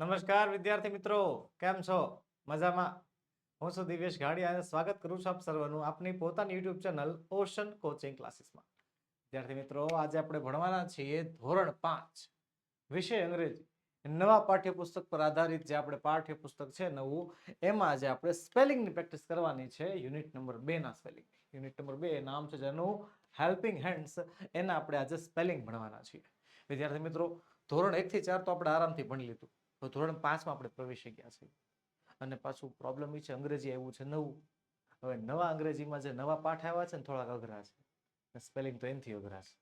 નમસ્કાર, વિદ્યાર્થી મિત્રો. કેમ છો? મજામાં? હું છું દિવ્યેશ ઘાડી અને સ્વાગત કરું છું આપ સર્વનું આપની પોતાની યુટ્યુબ ચેનલ ઓશન કોચિંગ ક્લાસીસમાં. વિદ્યાર્થી મિત્રો, આજે આપણે ભણવાના છીએ ધોરણ પાંચ, વિષય અંગ્રેજી. નવા પાઠ્યપુસ્તક પર આધારિત જે આપણે પાઠ્યપુસ્તક છે નવું, એમાં આજે આપણે સ્પેલિંગની પ્રેક્ટિસ કરવાની છે. યુનિટ નંબર બે ના સ્પેલિંગ. યુનિટ નંબર બે નામ છે જેનું હેલ્પિંગ હેન્ડ્સ, એના આપણે આજે સ્પેલિંગ ભણવાના છીએ. વિદ્યાર્થી મિત્રો, ધોરણ એક થી ચાર તો આપણે આરામથી ભણી લીધું. તો ધોરણ પાંચમાં આપણે પ્રવેશી ગયા છીએ. અને પાછું પ્રોબ્લેમ એ છે, અંગ્રેજી આવ્યું છે નવું. હવે નવા અંગ્રેજીમાં જે નવા પાઠ આવ્યા છે ને, થોડાક અઘરા છે. સ્પેલિંગ તો એનથી અઘરા છે.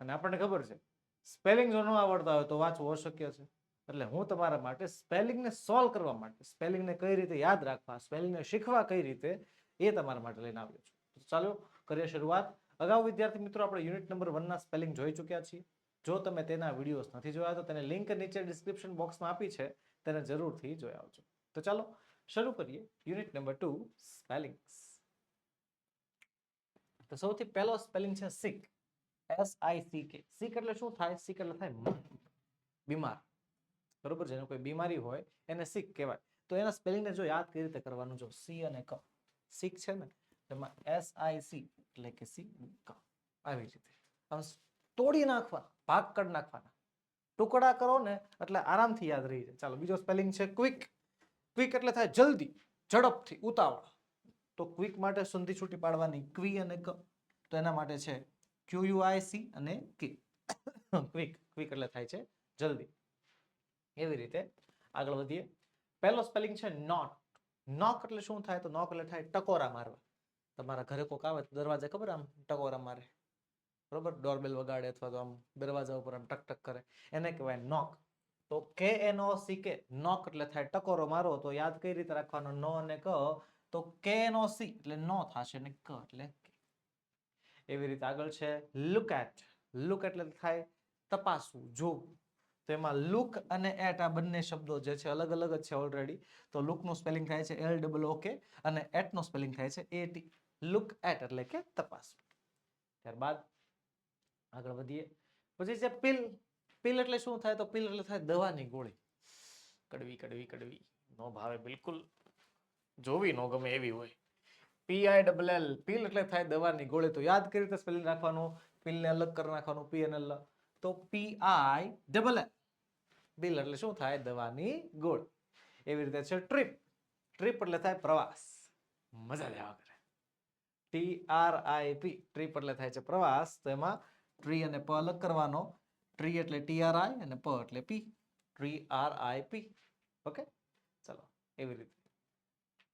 અને આપણને ખબર છે સ્પેલિંગ જો ન આવડતા હોય તો વાંચવું અશક્ય છે. એટલે હું તમારા માટે સ્પેલિંગને સોલ્વ કરવા માટે સ્પેલિંગને કઈ રીતે યાદ રાખવા સ્પેલિંગને શીખવા કઈ રીતે, એ તમારા માટે લઈને આવ્યો છું. ચાલો, કરીએ શરૂઆત. અગાઉ વિદ્યાર્થી મિત્રો, આપણે યુનિટ નંબર વનના સ્પેલિંગ જોઈ ચૂક્યા છીએ. જો તમે તેના વિડીયોઝ નથી જોયા તો તેને લિંક નીચે ડિસ્ક્રિપ્શન બોક્સમાં આપી છે, તેને જરૂરથી જોઈ આવજો. તો ચાલો, શરૂ કરીએ. યુનિટ નંબર ટુ સ્પેલિંગ્સ તો સૌથી પહેલો સ્પેલિંગ છે સિક એસ આઈ સી કે સિક એટલે શું થાય? સિક એટલે થાય બીમાર. બરોબર જેને કોઈ બીમારી હોય, એને સિક કહેવાય. તો એના સ્પેલિંગને જો યાદ કઈ રીતે કરવાનું? જો સી અને ક સિક છે ને? એમાં એસ આઈ સી એટલે કે સી ક આવી રીતે. તોડી નાખવાના, ભાગ કરી નાખવાના. ટુકડા કરો ને એટલે આરામથી યાદ રહી જાય. ચાલો, બીજો સ્પેલિંગ છે ક્વિક ક્વિક એટલે થાય જલ્દી, ઝડપથી, ઉતાવળ. તો ક્વિક માટે સંધિ છૂટી પાડવાની ક્વી અને ક. તો એના માટે છે ક્યુ યુ આઈ સી અને કી ક્વિક ક્વિક એટલે થાય છે જલ્દી. એવી રીતે આગળ વધીએ. પહેલો સ્પેલિંગ છે નોટ નોક એટલે શું થાય? તો નોક એટલે થાય ટકોરા મારવા. તમારા ઘરે કોક આવે તો દરવાજે ખબર આમ ટકોરા મારે? બરોબર? ડોરબેલ વગાડે અથવા તો આમ દરવાજા ઉપર આમ ટક ટક કરે. એને કહેવાય નોક તો કે એન ઓ સી કે નોક એટલે થાય ટકોરો મારો, તો યાદ કઈ રીતે રાખવાનો? નો અને ક. તો કે એન ઓ સી એટલે નો થશે અને ક એટલે એવી રીતે આગળ છે. લુક એટ લુક એટલે થાય તપાસવું, જોવું. તો એમાં લુક અને એટ આ બંને શબ્દો જે છે અલગ અલગ જ છે ઓલરેડી તો લુકનું સ્પેલિંગ થાય છે એલ ડબલ ઓ કે અને એટનું સ્પેલિંગ થાય છે એ ટી લુક એટ એટલે કે તપાસવું. ત્યારબાદ આગળ વધીએ. પછી છે પિલ પિલ એટલે શું થાય? તો પિલ એટલે થાય દવાની ગોળી. કડવી કડવી કડવી. નો ભાવે બિલકુલ. જોવી નો ગમે એવી હોય. P I double L pill એટલે થાય દવાની ગોળી. તો યાદ કરી રીતે સ્પેલિંગ રાખવાનું? પિલને અલગ કરી નાખવાનું પી એન એલ તો P I double L bill એટલે શું થાય? દવાની ગોળ. એવી રીતે છે ટ્રીપ ટ્રીપ એટલે થાય પ્રવાસ. મજા લેવા કરે T R I P trip એટલે થાય છે પ્રવાસ. તો એમાં ટ્રી અને પ અલગ કરવાનો. ટ્રી એટલે ટી આર આઈ અને પ એટલે P T R I P okay ચલો, એવી રીતે.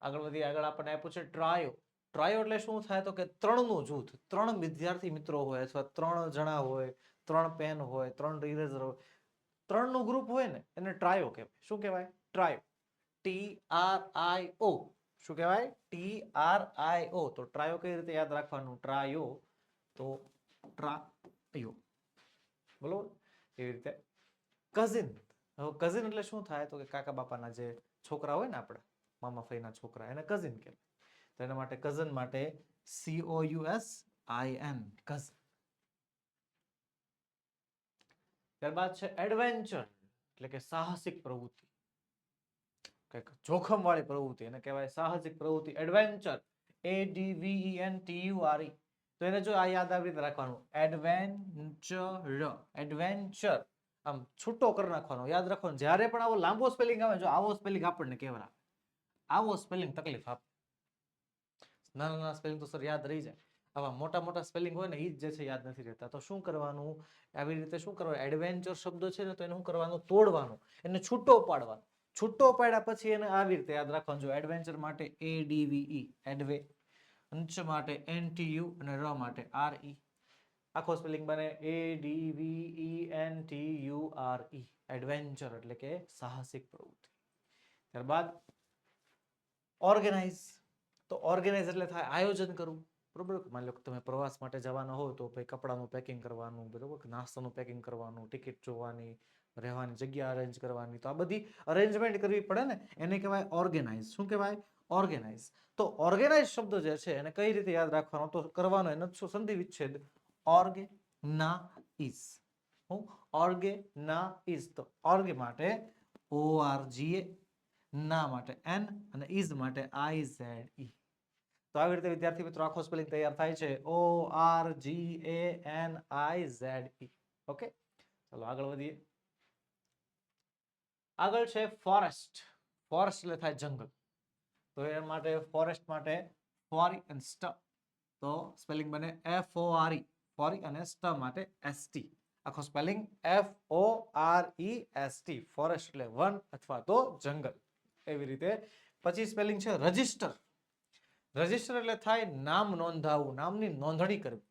આગળ વધી આગળ આપણને આપ્યું છે ટ્રાયો ટ્રાયો એટલે શું થાય તો કે ત્રણનું જૂથ, ત્રણ વિદ્યાર્થી મિત્રો હોય અથવા ત્રણ જણા હોય, ત્રણ પેન હોય, ત્રણ ઇરેઝર હોય, ત્રણનું ગ્રુપ હોય ને, એને ટ્રાયો કહેવાય. શું કહેવાય? Trio T R I O શું કહેવાય? ટી આર આઈ ઓ તો ટ્રાયો કઈ રીતે યાદ રાખવાનું? ટ્રાયો તો ટ્રાયો બરોબર એવી રીતે. કઝિન હવે કઝિન એટલે શું થાય? તો કે કાકા બાપાના જે છોકરા હોય ને આપણા, મામા ફઈના છોકરા, એને કઝિન કહેવાય. તો એના માટે કઝન માટે C O U S I N cousin ત્યારબાદ છે એડવેન્ચર એટલે કે સાહસિક પ્રવૃત્તિ. કંઈક જોખમ વાળી પ્રવૃત્તિ, એને કહેવાય સાહસિક પ્રવૃત્તિ. Adventure A D V E N T U R E એને જો આ યાદ આવી રીતે રાખવાનું. એડવેન્ચર એડવેન્ચર આમ છૂટો કરી નાખવાનો. યાદ રાખવાનું. જ્યારે પણ આવો લાંબો સ્પેલિંગ આવે, જો આવો સ્પેલિંગ આપણને કેવરા આવો સ્પેલિંગ તકલીફ આપે. નાના નાના સ્પેલિંગ તો સર યાદ રહી જાય. આવા મોટા મોટા સ્પેલિંગ હોય ને એ જ જે છે યાદ નથી રહેતા. તો શું કરવાનું? આવી રીતે શું કરવાનું? એડવેન્ચર શબ્દ છે ને, તો એને શું કરવાનું? તોડવાનું. એને છૂટો પાડવાનો. છૂટો પાડ્યા પછી એને આવી રીતે યાદ રાખવાનું. જો એડવેન્ચર માટે એ ડીવીઈ એડવે અંશ માટે એન ટી યુ અને ર માટે આર ઈ આખો સ્પેલિંગ બને A D V E N T U R E adventure એટલે કે સાહસિક પ્રવૃત્તિ. ત્યારબાદ ઓર્ગેનાઇઝ તો ઓર્ગેનાઇઝ એટલે થાય આયોજન કરવું. બરોબર? માની લો કે તમે પ્રવાસ માટે જવાના હો તો ભાઈ કપડાનું પેકિંગ કરવાનું, બરોબર? નાસ્તાનું પેકિંગ કરવાનું ટિકિટ જોવાની, રહેવાની જગ્યા અરેન્જ કરવાની. તો આ બધી અરેન્જમેન્ટ કરવી પડે ને? એને કહેવાય ઓર્ગેનાઇઝ શું કહેવાય? ઓર્ગેનાઇઝ તો ઓર્ગેનાઇઝ શબ્દ જે છે એને કઈ રીતે યાદ રાખવાનો? તો કરવાનો એનો સંધિ વિચ્છેદ ઓર્ગે ના ઇઝ હું ઓર્ગે ના ઇઝ તો ઓર્ગે માટે ઓ આર જી એ ના માટે એન અને ઇઝ માટે આઈ ઝેડ ઈ તો આવી રીતે વિદ્યાર્થી મિત્રો આખો સ્પેલિંગ તૈયાર થાય છે. O R G A N I Z E okay ચાલો આગળ વધીએ. આગળ છે ફોરેસ્ટ ફોરેસ્ટ એટલે થાય જંગલ. તો એ માટે ફોરેસ્ટ માટે ફોરી અને સ્ટ તો સ્પેલિંગ બને એફ ઓ આર ઈ ફોરી અને સ્ટ માટે એસ ટી આખો spelling F O R E S T forest એટલે વન અથવા તો જંગલ. એવી રીતે પછી સ્પેલિંગ છે રજિસ્ટર રજિસ્ટર એટલે થાય નામ નોંધાવવું નામની નોંધણી કરવી.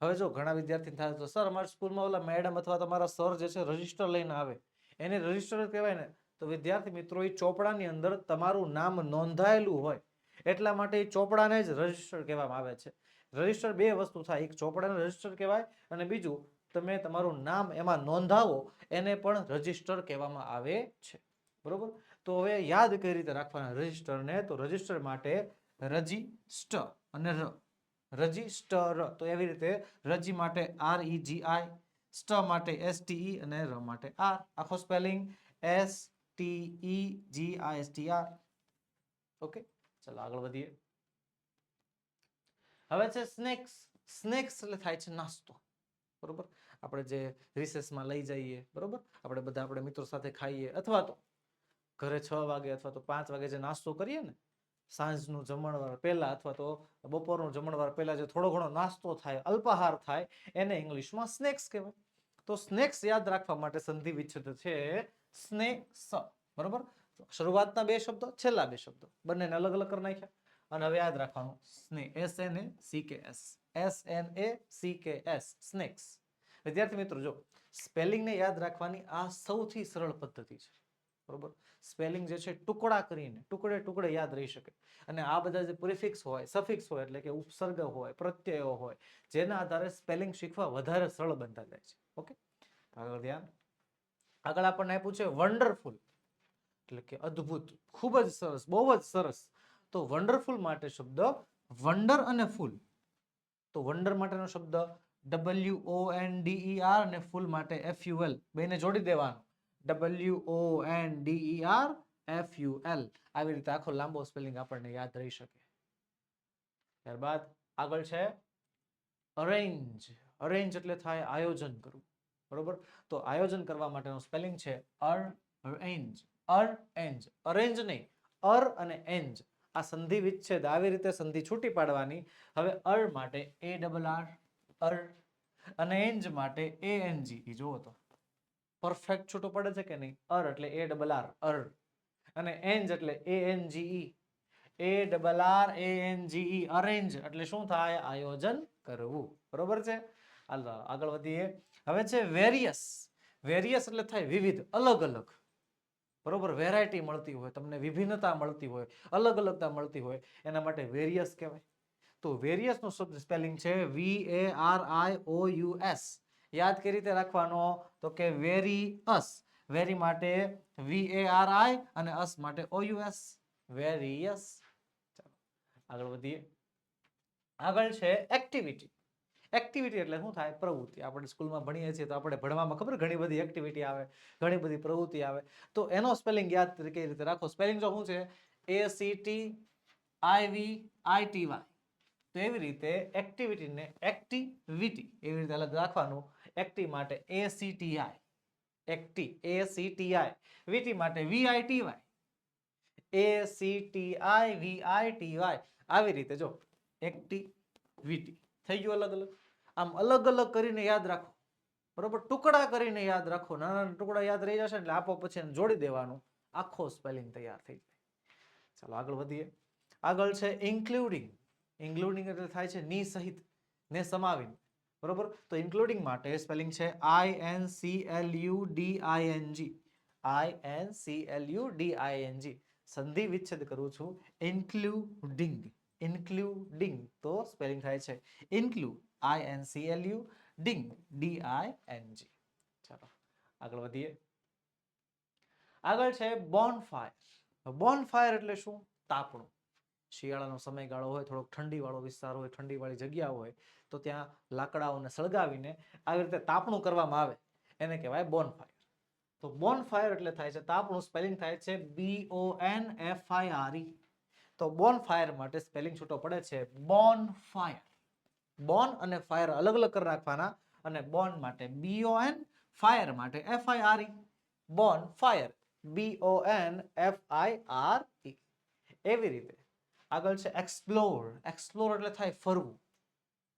હવે જો ઘણા વિદ્યાર્થી થાય તો, સર, અમારી સ્કૂલમાં ઓલા મેડમ અથવા તમારા સર જે છે રજિસ્ટર લઈને આવે. એને રજિસ્ટર કહેવાય ને. તો વિદ્યાર્થી મિત્રો, એ ચોપડાની અંદર તમારું નામ નોંધાયેલું હોય, એટલા માટે એ ચોપડાને જ રજિસ્ટર કહેવામાં આવે છે. રજિસ્ટર બે વસ્તુ થાય, એક ચોપડાને રજિસ્ટર કહેવાય અને બીજું તમે તમારું નામ એમાં નોંધાવો, એને પણ રજિસ્ટર કહેવામાં આવે છે. બરોબર? તો હવે યાદ કઈ રીતે રાખવાના રજિસ્ટરને? તો રજિસ્ટર માટે રજિસ્ટર અને ર, રજિસ્ટર. તો એવી રીતે રજી માટે આર ઈ જી આઈ સ્ટ માટે એસ ટી ઈ અને ર માટે આર આખો સ્પેલિંગ એસ ટી જી આ એસ ટી આર ઓકે ચાલો આગળ વધીએ. હવે છે સ્નેક્સ સ્નેક્સ એટલે થાય છે નાસ્તો. બરોબર? આપણે જે રિસેસમાં લઈ જઈએ, બરોબર? આપણે બધા આપણે મિત્રો સાથે ખાઈએ, અથવા તો ઘરે છ વાગે અથવા તો પાંચ વાગે જે નાસ્તો કરીએ ને, સાંજનું જમણવાર પહેલા અથવા તો બપોરનું જમણવાર પહેલા જે થોડો ઘણો નાસ્તો થાય, અલ્પાહાર થાય, એને ઇંગ્લિશમાં સ્નેક્સ કહેવાય. તો સ્નેક્સ યાદ રાખવા માટે સંધિ વિચ્છેદ છે સ્નેક્સ બરોબર? શરૂઆતના બે શબ્દો, છેલ્લા બે શબ્દો. બંનેને અલગ અલગ કરી નાખ્યા. અને હવે યાદ રાખવાનું, સ્ને, S, N, A, C, K, S. S, N, A, C, K, S. Snacks. વિદ્યાર્થી મિત્રો, જો, સ્પેલિંગને યાદ રાખવાની આ સૌથી સરળ પદ્ધતિ છે. બરોબર? સ્પેલિંગ જે છે, ટુકડા કરીને, ટુકડે ટુકડે યાદ રહી શકે. અને આ બધા જે પ્રિફિક્સ હોય, સફિક્સ હોય, એટલે કે ઉપસર્ગ હોય, પ્રત્યયો હોય, જેના આધારે સ્પેલિંગ શીખવા વધારે સરળ બનતા જાય છે. ઓકે? આગળ ધ્યાન. આગળ આપણને આપ્યું છે વન્ડરફુલ એટલે કે અદ્ભુત, ખૂબ જ સરસ, બહુ જ સરસ. તો વન્ડરફુલ માટે શબ્દ વન્ડર અને ફૂલ તો વન્ડર માટેનો શબ્દ W O N D E R અને ફૂલ માટે એફ યુ એલ બેને જોડી દેવાનો. W O N D E R F U L આવી રીતે આખો લાંબો સ્પેલિંગ આપણને યાદ રહી શકે. ત્યારબાદ આગળ છે અરેન્જ અરેન્જ એટલે થાય આયોજન કરવું. બરોબર? તો આયોજન કરવા માટેનો સ્પેલિંગ છે અર, અરેન્જ. અર, એન્જ. અરેન્જ નહીં. અર અને એન્જ. આ સંધિ વિચ્છેદ આવી રીતે સંધિ છૂટી પાડવાની. હવે અર માટે એ ડબલ આર, અર અને એન્જ માટે એ એન જી. જુઓ તો. પરફેક્ટ છૂટો પડે છે કે નહીં? અર એટલે એ ડબલ આર, અર. અને એન્જ એટલે A N G A double R, A N G arrange. એટલે શું થાય? આયોજન કરવું. બરોબર છે? હાલ આગળ વધીએ. હવે છે વેરિયસ વેરિયસ એટલે થાય વિવિધ, અલગ અલગ. બરોબર? વેરાયટી મળતી હોય, તમને વિભિન્નતા મળતી હોય, અલગ અલગતા મળતી હોય, એના માટે વેરિયસ કહેવાય. તો વેરિયસ નો શબ્દ સ્પેલિંગ છે V A R I O U S યાદ કઈ રીતે રાખવાનો? તો કે વેરી અસ વેરી માટે વી એ આર આઈ અને અસ માટે ઓ યુ એસ વેરિયસ આગળ વધીએ. આગળ છે એક્ટિવિટી એક્ટિવિટી એટલે શું થાય? પ્રવૃત્તિ. આપણે સ્કૂલમાં ભણીએ છીએ તો આપણે ભણવામાં ખબર ઘણી બધી એક્ટિવિટી આવે, ઘણી બધી પ્રવૃત્તિ આવે. તો એનો સ્પેલિંગ યાદ કઈ રીતે રાખો? સ્પેલિંગ જો શું છે? A C T I V I T Y તો એવી રીતે એક્ટિવિટીને એક્ટિવિટી એવી રીતે અલગ રાખવાનું. એક્ટિવ માટે એ સી ટી આઈ એક્ટી એ સી ટી આઈ વીટી માટે V I T Y A C T I V I T Y આવી રીતે જો. એક્ટિવિટી થઈ ગયું અલગ અલગ આમ અલગ અલગ કરીને યાદ રાખો. બરોબર? ટુકડા કરીને યાદ રાખો. નાના નાના ટુકડા યાદ રહી જશે એટલે આપો પછી એને જોડી દેવાનું. આખો સ્પેલિંગ તૈયાર થઈ જાય. ચાલો આગળ વધીએ. આગળ છે ઇન્ક્લુડિંગ ઇન્ક્લુડિંગ એટલે થાય છે ની સહિત. ને સમાવીને. બરોબર? તો ઇન્ક્લુડિંગ માટે સ્પેલિંગ છે I N C L U D I N G I N C L U D I N G સંધિ વિચ્છેદ કરું છું. ઇન્ક્લુડિંગ ઇન્ક્લુડિંગ તો સ્પેલિંગ થાય છે ઇન્ક્લુ I N C L U ડિંગ D I N G ચાલો, આગળ વધીએ. આગળ છે બોનફાયર બોનફાયર એટલે શું? તાપણું. શિયાળાનો સમયગાળો હોય, થોડોક ઠંડીવાળો વિસ્તાર હોય, ઠંડીવાળી જગ્યા હોય, તો ત્યાં લાકડાઓને સળગાવીને આવી રીતે તાપણું કરવામાં આવે. એને કહેવાય બોનફાયર તો બોન ફાયર એટલે થાય છે, તાપણું સ્પેલિંગ થાય છે B O N F I R E તો બોન ફાયર માટે સ્પેલિંગ છૂટો પડે છે બોન ફાયર બોન અને ફાયર અલગ અલગ કરી નાખવાના અને બોન માટે બીઓ એન ફાયર માટે F I R E bonfire B O N F I R E એવી રીતે. આગળ છે એક્સપ્લોર એક્સપ્લોર એટલે થાય ફરવું.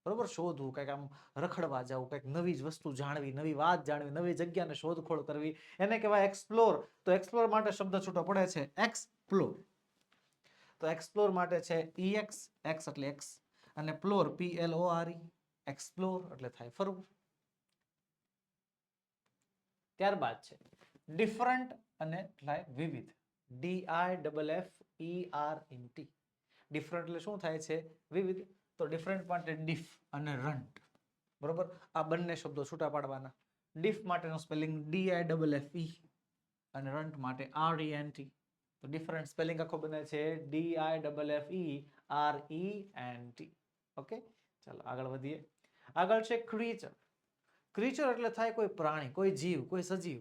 બરોબર? શોધવું, કંઈક આમ રખડવા જવું, કંઈક નવી જ વસ્તુ જાણવી, નવી વાત જાણવી, નવી જગ્યાને શોધખોળ કરવી. એને કહેવાય એક્સપ્લોર તો એક્સપ્લોર માટે શબ્દ છૂટો પડે છે એક્સપ્લોર તો એક્સપ્લોર માટે છે ઈ એક્સ એક્સ એટલે એક્સ અને પ્લોર P L O R E explore એટલે થાય ફરવું. ત્યારબાદ છે ડિફરન્ટ અને થાય વિવિધ. D I double F E R N T different એટલે શું થાય છે? વિવિધ. તો ડિફરન્ટ માટે ડિફ અને રન્ટ બરોબર? આ બંને શબ્દો છૂટા પાડવાના. ડીફ માટેનો spelling D I double F E અને રન્ટ માટે આર ઈ એન ટી તો ડિફરન્ટ સ્પેલિંગ આખો બને છે. D I double F E R E N T okay ચાલો આગળ વધીએ. આગળ છે ક્રીચર ક્રીચર એટલે થાય કોઈ પ્રાણી, કોઈ જીવ, કોઈ સજીવ.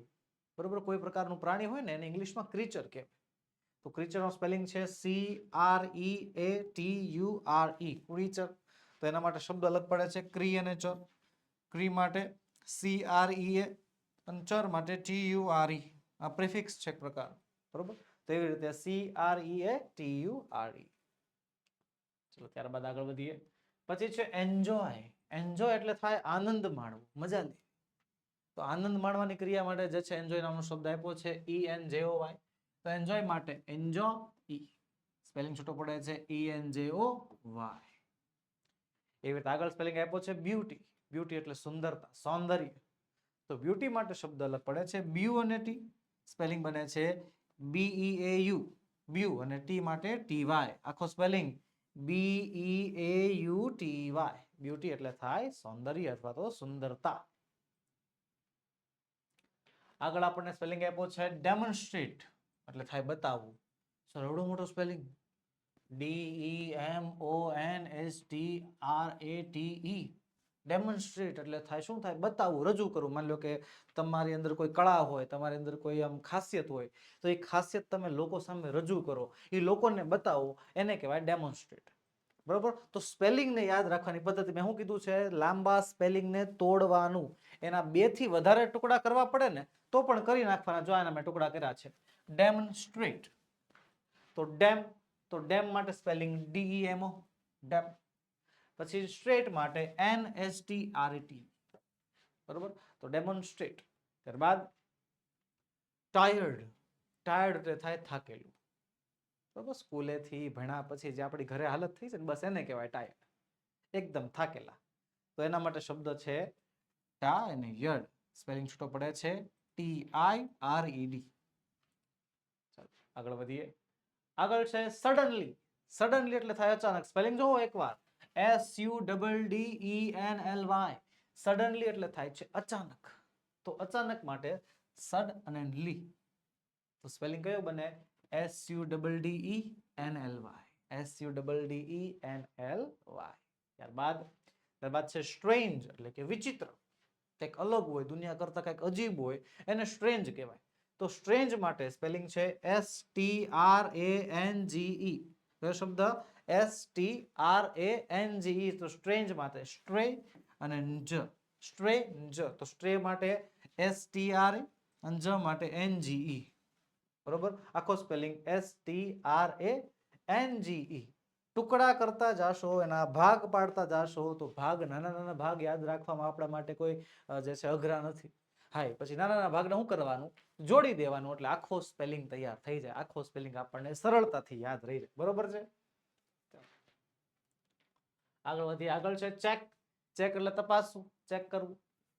બરોબર? કોઈ પ્રકારનું પ્રાણી હોય ને એને ઇંગ્લિશમાં ક્રીચર કહેવાય. તો ક્રીચરનો સ્પેલિંગ છે C R E A T U R E creature તો એના માટે શબ્દ અલગ પડે છે ક્રી અને ચર. ક્રી માટે સી આર ઈ એ અને ચર માટે ટી યુ આર ઈ આ પ્રિફિક્સ છે પ્રકાર. બરોબર? તો એવી રીતે C R E A T U R E ચલો, ત્યારબાદ આગળ વધીએ. પછી છે એન્જોય એન્જોય એટલે થાય આનંદ માણવું, મજા લે તો આનંદ માણવાની ક્રિયા માટે જે છે એન્જોય નામનો શબ્દ આપ્યો છે ઈ એન જે ઓ વાય તો એન્જોય માટે એન્જો ઈ સ્પેલિંગ છૂટો પડે છે ઈ એન જે ઓ વાય એવી રીતે આગળ સ્પેલિંગ આપ્યો છે બ્યુટી બ્યુટી એટલે સુંદરતા, સૌંદર્ય. તો બ્યુટી માટે શબ્દ અલગ પડે છે બ્યુ અને ટી સ્પેલિંગ બને છે બી ઈ એ યુ બ્યુ અને ટી માટે ટી વાય આખો spelling B E A U T Y beauty એટલે થાય સૌંદર્ય અથવા તો સુંદરતા. આગળ આપણને સ્પેલિંગ આપ્યો છે ડેમોન્સ્ટ્રેટ એટલે થાય બતાવવું. સર, એવડો મોટો spelling D E M O N S T R A T E demonstrate એટલે થાય, શું થાય? બતાવવું રજૂ કરવું માની લો કે તમારી અંદર કોઈ કળા હોય, તમારી અંદર કોઈ આમ ખાસિયત હોય, તો એ ખાસિયત તમે લોકો સામે રજૂ કરો. એ લોકોને બતાવો, એને કહેવાય ડેમોન્સ્ટ્રેટ બરોબર? તો સ્પેલિંગને યાદ રાખવાની પદ્ધતિ. મેં શું કીધું છે? લાંબા સ્પેલિંગને તોડવાનું. એના બેથી વધારે ટુકડા કરવા પડે ને, તો પણ કરી નાખવાના. જો એના મેં ટુકડા કર્યા છે. ડેમોન્સ્ટ્રેટ તો ડેમ તો ડેમ માટે સ્પેલિંગ ડી એમઓ ડેમ પછી સ્ટ્રેટ માટે N S T R T. બરોબર? તો ડેમોન્સ્ટ્રેટ. ત્યારબાદ ટાયર્ડ. ટાયર્ડ એટલે થાય થાકેલું. બરોબર? સ્કૂલેથી ભણ્યા પછી જે આપણી ઘરે હાલત થઈ છે ને, બસ એને કહેવાય ટાયર્ડ. એકદમ થાકેલા. તો એના માટે શબ્દ છે ટા અને યડ. સ્પેલિંગ છૂટો પડે છે T I R E D. આગળ વધીએ. આગળ છે સડનલી સડનલી એટલે થાય અચાનક. સ્પેલિંગ જોવો એકવાર. S U double D E N L Y suddenly એટલે થાય છે અચાનક. તો અચાનક માટે સડ અને લી. તો સ્પેલિંગ કયો બને? S U double D E N L Y S U double D E N L Y ત્યારબાદ ત્યારબાદ છે સ્ટ્રેન્જ એટલે કે વિચિત્ર. કંઈક અલગ હોય, દુનિયા કરતાં કંઈક અજીબ હોય, એને સ્ટ્રેન્જ કહેવાય. તો સ્ટ્રેન્જ માટે સ્પેલિંગ છે S T R A N G E કયો શબ્દ S T R A N G તો સ્ટ્રેન્જ માટે સ્ટ્રે અને જ સ્ટ્રે જ તો સ્ટ્રે માટે એસ ટી આર અને જ માટે એન જી બરોબર? આખો spelling S T R A N G ટુકડા કરતા જાશો, એના ભાગ પાડતા જાશો, તો ભાગ, નાના નાના ભાગ યાદ રાખવામાં આપણા માટે કોઈ જે છે, અઘરા નથી. એ પછી નાના નાના ભાગને શું કરવાનું? જોડી દેવાનું. એટલે આખો સ્પેલિંગ તૈયાર થઈ જાય. આખો સ્પેલિંગ આપણને સરળતાથી યાદ રહી જાય. બરોબર છે? આગળ વધીએ આગળ છે. ચેક ચેક એટલે તપાસવું. ચેક કરવું.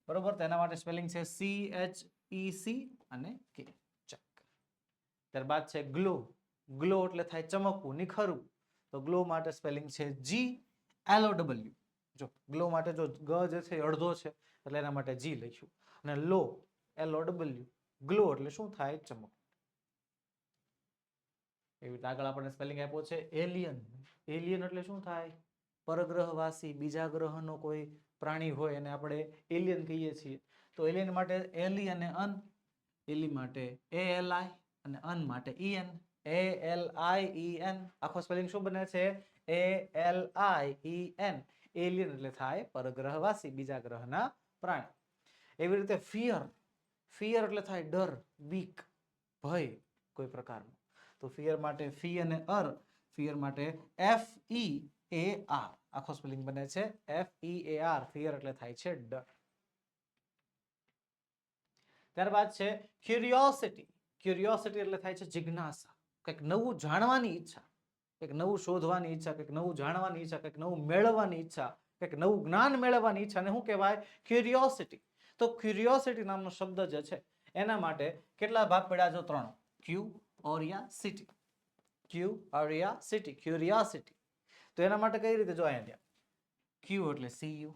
બરોબર? તેના માટે સ્પેલિંગ છે સી એચ ઈ સી અને કે ચેક ત્યારબાદ છે ગ્લો. ગ્લો એટલે થાય ચમકવું, નિખરવું. તો ગ્લો માટે સ્પેલિંગ છે જી એલ ઓ ડબલ્યુ જો, ગ્લો માટે જો ગ જે છે અડધો છે, એટલે એના માટે જી લખ્યું. અને low L O W glow એટલે શું થાય? ચમક. એવી રીતે આગળ આપણને સ્પેલિંગ આપ્યો છે એલિયન એલિયન એટલે શું થાય? પરગ્રહવાસી, બીજા ગ્રહનો કોઈ પ્રાણી હોય એને આપણે એલિયન કહીએ છીએ. તો એલિયન માટે એલી અને અન એલી માટે એ એલ આઈ અને અન માટે E N A L I E N આખો સ્પેલિંગ શું બને છે? A L I E N alien એટલે થાય પરગ્રહવાસી, બીજા ગ્રહના પ્રાણી. એવી રીતે ફિયર ફિયર એટલે થાય ડર બીક ભય કોઈ પ્રકારનો. તો ફિયર માટે ફી અને અર ફિયર માટે એફ ઈ એ આર આખો સ્પેલિંગ બને છે F E A R fear એટલે થાય છે ડર. ત્યારબાદ છે ક્યુરિયોસિટી ક્યુરિયોસિટી એટલે થાય છે જિજ્ઞાસા. કંઈક નવું જાણવાની ઈચ્છા, કંઈક નવું શોધવાની ઈચ્છા, કંઈક નવું જાણવાની ઈચ્છા, કંઈક નવું મેળવવાની ઈચ્છા, કંઈક નવું જ્ઞાન મેળવવાની ઈચ્છા. ને શું કહેવાય? ક્યુરિયોસિટી તો ક્યુરિયોસિટી નામનો શબ્દ જે છે, એના માટે કેટલા ભાગ પડ્યા જો ત્રણ? ક્યુ ઓરિયા સિટી ક્યુ ઓરિયા સિટી ક્યુરિયાસિટી તો એના માટે કઈ રીતે જો અહીંયા? ક્યુ એટલે સી યુ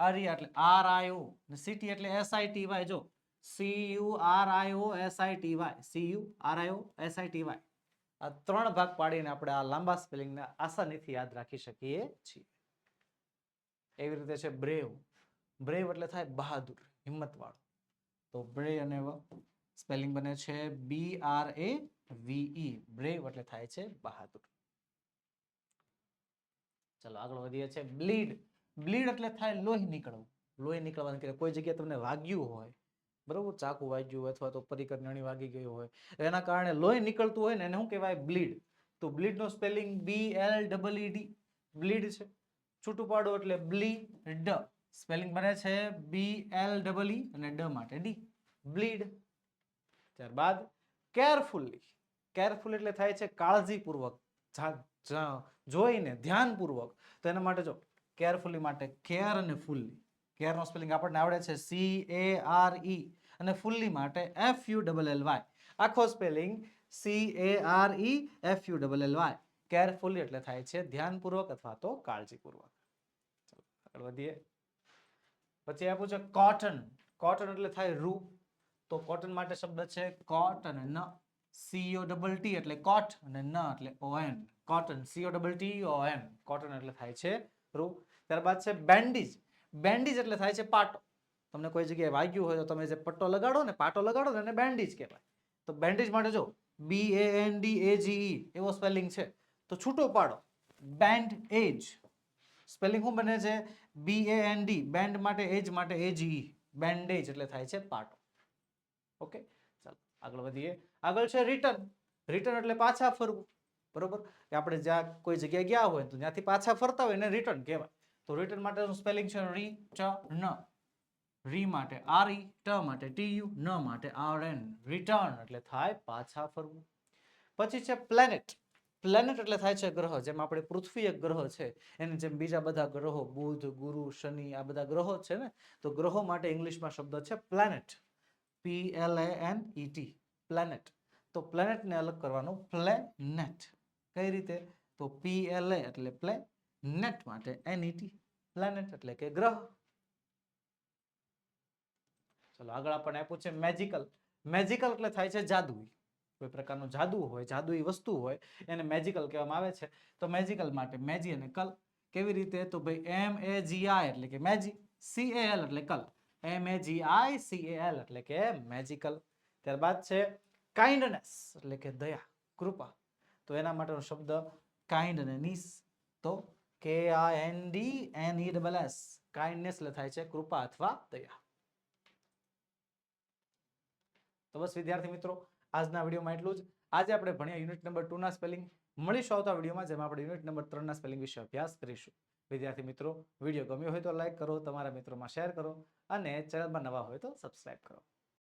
આરિયા એટલે આર આઈ ને સિટી એટલે એસ વાય જો. C U R O S Y C U R O S Y આ ત્રણ ભાગ પાડીને આપણે આ લાંબા સ્પેલિંગને આસાનીથી યાદ રાખી શકીએ છીએ. એવી રીતે છે બ્રેવ બ્રેવ એટલે થાય બહાદુર, હિંમતવાળો. તો બ્રે અને સ્પેલિંગ બને છે બી આર એ વીઈ બ્રેવ એટલે થાય છે બહાદુર. ચલો, આગળ વધીએ છે બ્લીડ. બ્લીડ એટલે થાય લોહી નીકળવું. લોહી નીકળવાનું કે કોઈ જગ્યાએ તમને વાગ્યું હોય, બરોબર? ચાકુ વાગ્યું હોય અથવા તો પરિકર નણી વાગી ગઈ હોય એના કારણે લોહી નીકળતું હોય ને એને શું કહેવાય? બ્લીડ. તો બ્લીડ નો spelling B L double E D bleed છે. છૂટું પાડો એટલે બ્લી ડ સ્પેલિંગ બને છે બી એલ ડબલ ઈ અને ડ માટે ડી બ્લીડ. ત્યારબાદ કેરફુલ્લી. કેરફુલ એટલે થાય છે કાળજીપૂર્વક. જોઈને ધ્યાનપૂર્વક. તો એના માટે જો કેરફુલી માટે કેર અને ફુલ્લી. કેરનો સ્પેલિંગ આપણને આવડે છે સી એ આર ઈ અને ફુલ્લી માટે F U double L Y આખો spelling C A R E F U double L Y carefully એટલે થાય છે ધ્યાનપૂર્વક અથવા તો કાળજીપૂર્વક. આગળ વધીએ. પછી આપ્યું છે કોટન કોટન એટલે થાય રૂ. તો કોટન માટે શબ્દ છે કોટ અને ન. સીઓ ડબલ ટી એટલે કોટ અને ન એટલે O N cotton C O double T O N cotton એટલે થાય છે રૂ. ત્યારબાદ છે બેન્ડેજ બેન્ડેજ એટલે થાય છે પાટો. તમને કોઈ જગ્યાએ વાગ્યું હોય તો તમે જે પટ્ટો લગાડો ને પાટો લગાડો ને એને બેન્ડીજ કહેવાય. તો બેન્ડેજ માટે જો બી એ એન ડી એ જી એવો સ્પેલિંગ છે. તો છૂટો પાડો. બેન્ડ એજ સ્પેલિંગ શું બને છે? B A N D band માટે એજ માટે એજ ઈ બેન્ડેજ એટલે થાય છે પાટો. ઓકે ચાલો, આગળ વધીએ. આગળ છે રિટર્ન રિટર્ન એટલે પાછા ફરવું. બરોબર? આપણે જ્યાં કોઈ જગ્યાએ ગયા હોય તો ત્યાંથી પાછા ફરતા હોય એને રિટર્ન કહેવાય. તો રિટર્ન માટેનું સ્પેલિંગ છે રી ચ ન રી માટે આર ઈ ટ માટે ટી યુ ન માટે આર એન રિટર્ન એટલે થાય પાછા ફરવું. પછી છે પ્લેનેટ પ્લેનેટ એટલે થાય છે ગ્રહ, જેમ આપણે પૃથ્વી એક ગ્રહ છે, એને જેમ બીજા બધા ગ્રહો, બુધ, ગુરુ, શનિ, આ બધા ગ્રહો છે ને, તો ગ્રહો માટે ઇંગ્લિશમાં શબ્દ છે planet P L A N E T planet તો પ્લેનેટને અલગ કરવાનું પ્લેનેટ કઈ રીતે? તો પી એલ એ એટલે પ્લે નેટ માટે એન ઈ ટી પ્લેનેટ એટલે કે ગ્રહ. ચલો આગળ આપણને આપ્યું છે મેજિકલ મેજિકલ એટલે થાય છે જાદુઈ. કોઈ પ્રકારનું જાદુ હોય, જાદુઈ વસ્તુ હોય, એને મેજિકલ કહેવામાં આવે છે. તો મેજિકલ માટે મેજી અને કલ કેવી રીતે? તો ભાઈ એમ એ જી આઈ એટલે કે મેજી સી એ એલ એટલે કલ. એમ એ જી આઈ સી એ એલ એટલે કે મેજિકલ ત્યારબાદ છે કાઇન્ડનેસ એટલે કે દયા, કૃપા. તો એના માટેનો શબ્દ કાઇન્ડ તો કે આ N D N E double S kindness એટલે થાય છે કૃપા અથવા દયા. તો બસ વિદ્યાર્થી મિત્રો આજના વિડીયોમાં એટલું જ. આજે આપણે ભણ્યા યુનિટ નંબર ટુ ના સ્પેલિંગ મળીશું આવતા વિડીયોમાં, જેમાં આપણે યુનિટ નંબર ત્રણ ના સ્પેલિંગ વિશે અભ્યાસ કરીશું. વિદ્યાર્થી મિત્રો, વીડિયો ગમ્યો હોય તો લાઇક કરો, તમારા મિત્રોમાં શેર કરો અને ચેનલમાં નવા હોય તો સબસ્ક્રાઇબ કરો.